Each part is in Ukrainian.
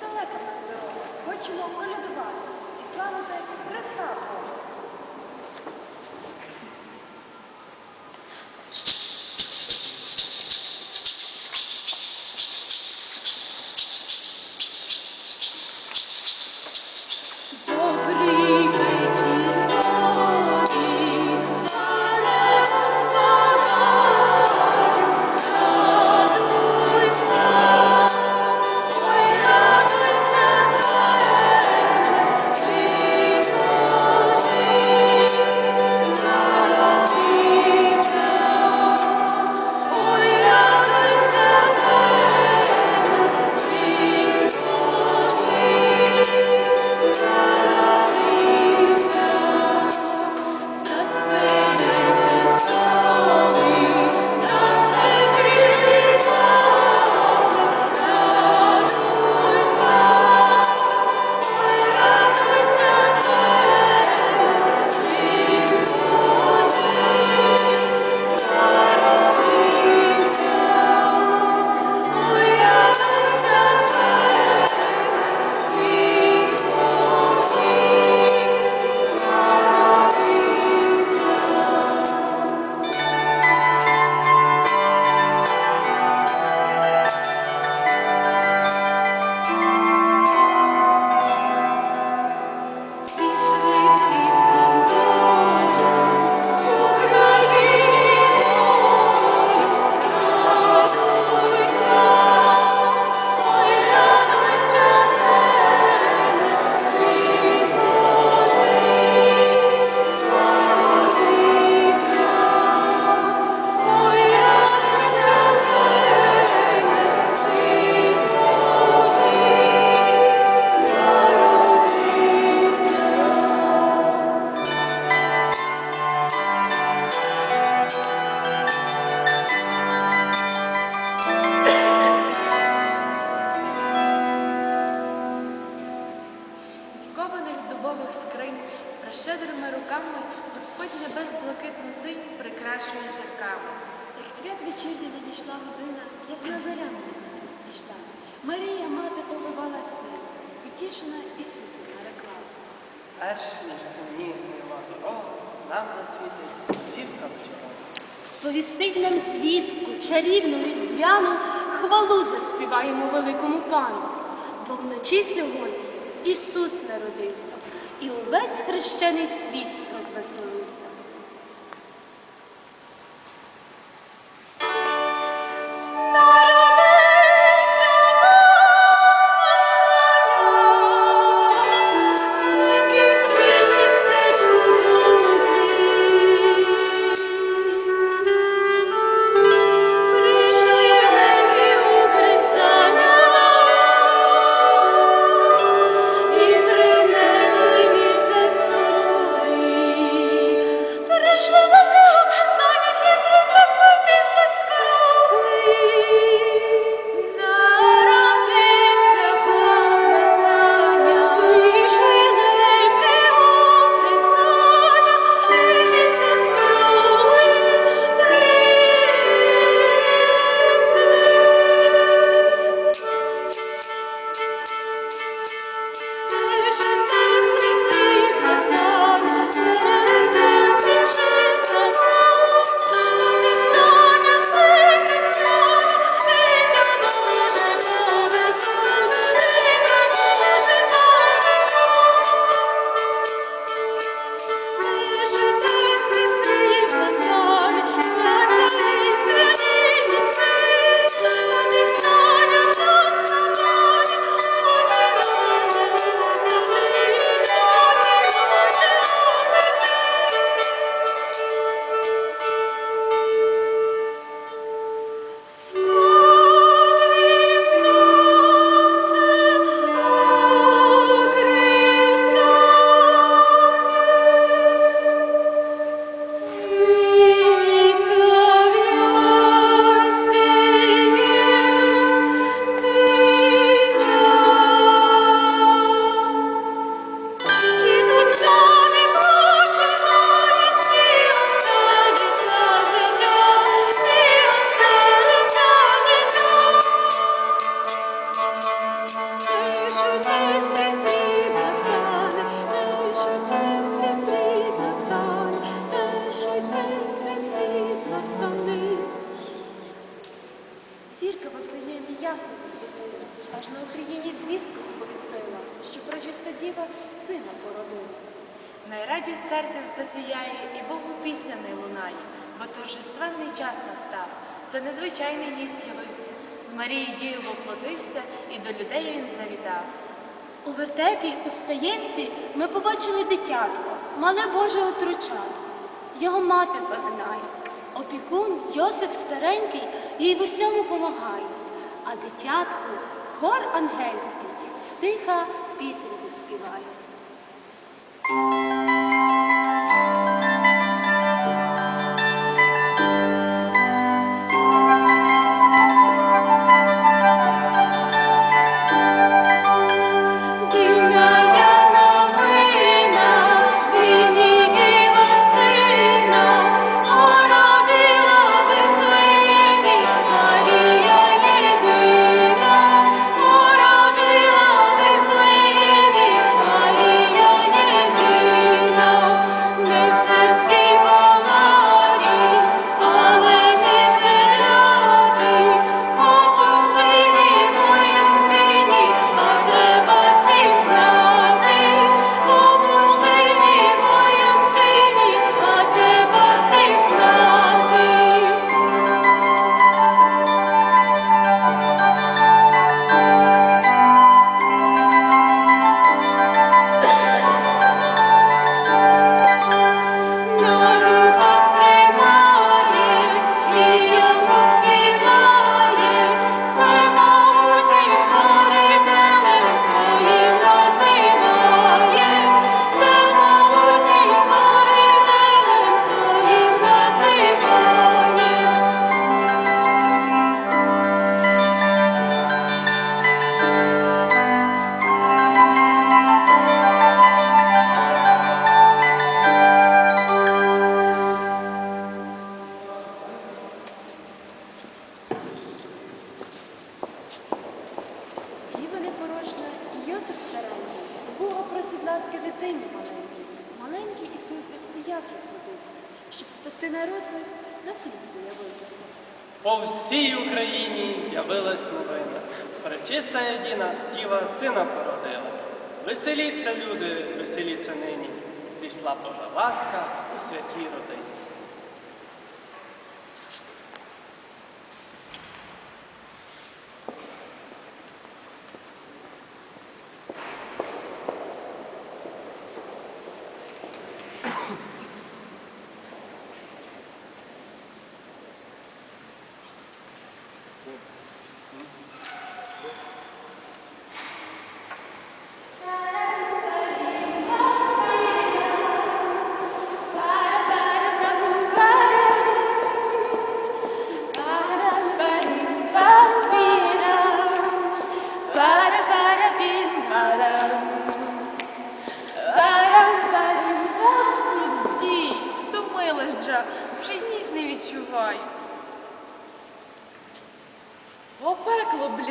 Недалека нас дорога. Хочемо колядувати і славити Христа Бога. Скованих дубових скринь, прощедрими руками Господь небес блакитну синь прикрашує зірками. Як свят вечірня надійшла година, ясна заря на небо світ зійшла. Марія мати повивала син, утішена Ісуса нарекла. Перш ніж темніє знива дорога, нам засвітить зірка вечора. Сповістить нам звістку, чарівну, різдвяну, хвалу заспіваємо великому пану. Бо вночі сьогодні Ісус народився, і увесь хрещений світ розвеселився. Засіяє, і Богу пісня не лунає, бо торжественний час настав. Це незвичайний гість з'явився. З Марії Дією воплотився, і до людей він завітав. У вертепі, у стаєнці ми побачили дитятко, мале Боже отручатко. Його мати погинає. Опікун Йосиф старенький їй в усьому помагає. А дитятку хор ангельський стиха пісеньку співає. На світ появився. По всій Україні явилась новина. Пречиста єдина діва сина породила. Веселіться, люди, веселіться нині. Зійшла Божа ласка у святій родині.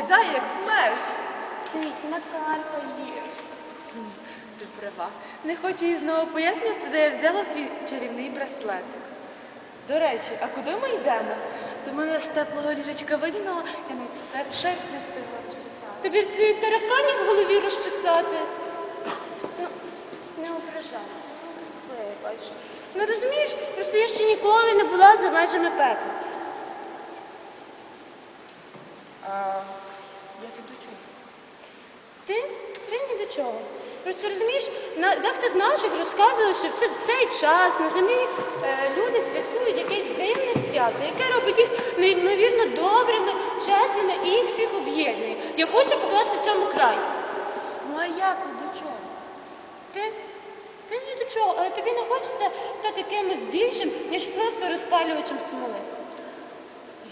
Бліда, як смерть. Цить, накаркає. Ти права. Не хочу їй знову пояснювати, де я взяла свій чарівний браслетик. До речі, а куди ми йдемо? До мене з теплого ліжечка видінула, я навіть сер- шерсть не встигла розчесати. Тобі твої таракані в голові розчесати. Ну, не ображайся. Вибач. Ну розумієш, просто я ще ніколи не була за межами пекла. А я тут до чого? Ти? Ти ні до чого. Просто розумієш, на, дехто з наших розказував, що в цей, в цей час на землі е, люди святкують якесь дивне свято, яке робить їх неймовірно добрими, чесними і їх всіх об'єднує. Я хочу покласти цьому край. Ну а я тут до чого? Ти? Ти ні до чого, але тобі не хочеться стати кимось більшим, ніж просто розпалювачем смоли.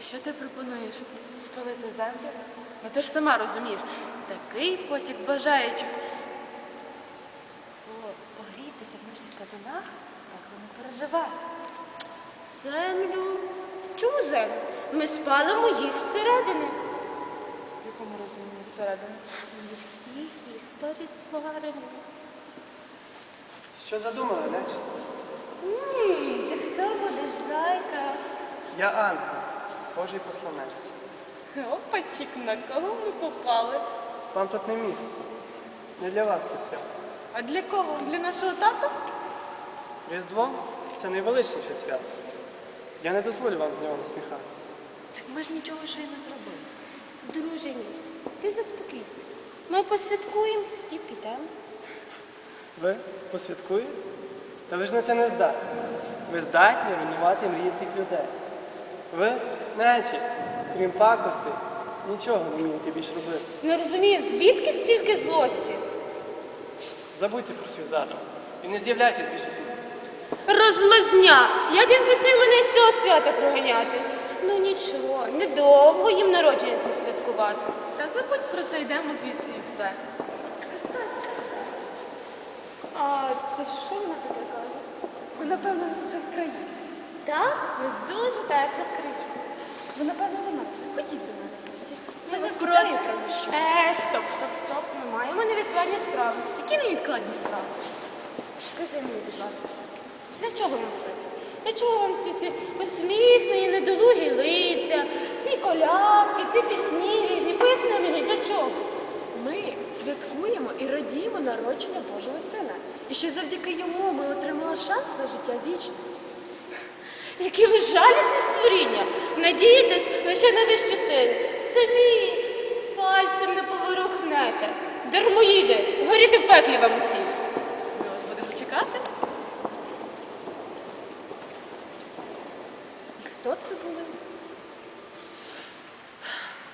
І що ти пропонуєш? Спалити землю? Ну ти ж сама розумієш, такий потік бажаючих. Погрітися в наших казанах, так не переживай. Землю. Чому землю? Ми спалимо їх зсередини. В якому розумінні зсередини? Ми всіх їх пересваримо. Що задумали, нечисть? М, Ти хто будеш, зайка? Я ангел, Божий посланець. Опачик, на кого ми попали? Вам тут не місце. Не для вас це свято. А для кого? Для нашого тата? Різдво це найвеличніше свято. Я не дозволю вам з нього насміхатися. Так ми ж нічого ще й не зробили. Друже мій, ти заспокійся. Ми посвяткуємо і підемо. Ви посвяткуєте? Та ви ж на це не здатні. Ви здатні руйнувати мрії цих людей. Ви нечість, крім пакости, нічого не вмієте більш робити. Не розумію, звідки стільки злості? Забудьте про свій задум і не з'являйтесь більше тут. Розмазня! Як він посмів мене з цього свята проганяти? Ну нічого, недовго їм народження це святкувати. Та забудь про це, йдемо звідси і все. А це що вона таке каже? Ви, напевно, з цих країн. Так, ми з дуже теплих країн. Ви, напевно, замерзли. Ходіть до мене. Ми вас не питаю проти. Е, стоп, стоп, стоп. Ми маємо невідкладні справи. Які невідкладні справи? Скажи мені, будь ласка, для чого вам все це? Для чого вам всі ці усміхнені, недолугі лиця, ці колядки, ці пісні різні? Поясни мені, для чого? Ми святкуємо і радіємо народження Божого Сина. І що завдяки йому ми отримали шанс на життя вічне. Які ви жалісні створіння! Надієтесь лише на вищі сили. Самі пальцем не поворухнете. Дармоїди, горіти в пеклі вам усім. Ми вас будемо чекати. І хто це були?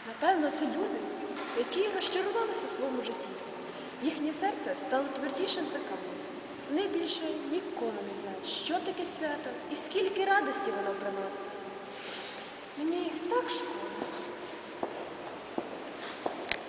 Напевно, це люди, які розчарувалися у своєму житті. Їхнє серце стало твердішим за камінь. Вони більше ніколи не знають, що таке свято і скільки радості воно приносить. Мені так шкода.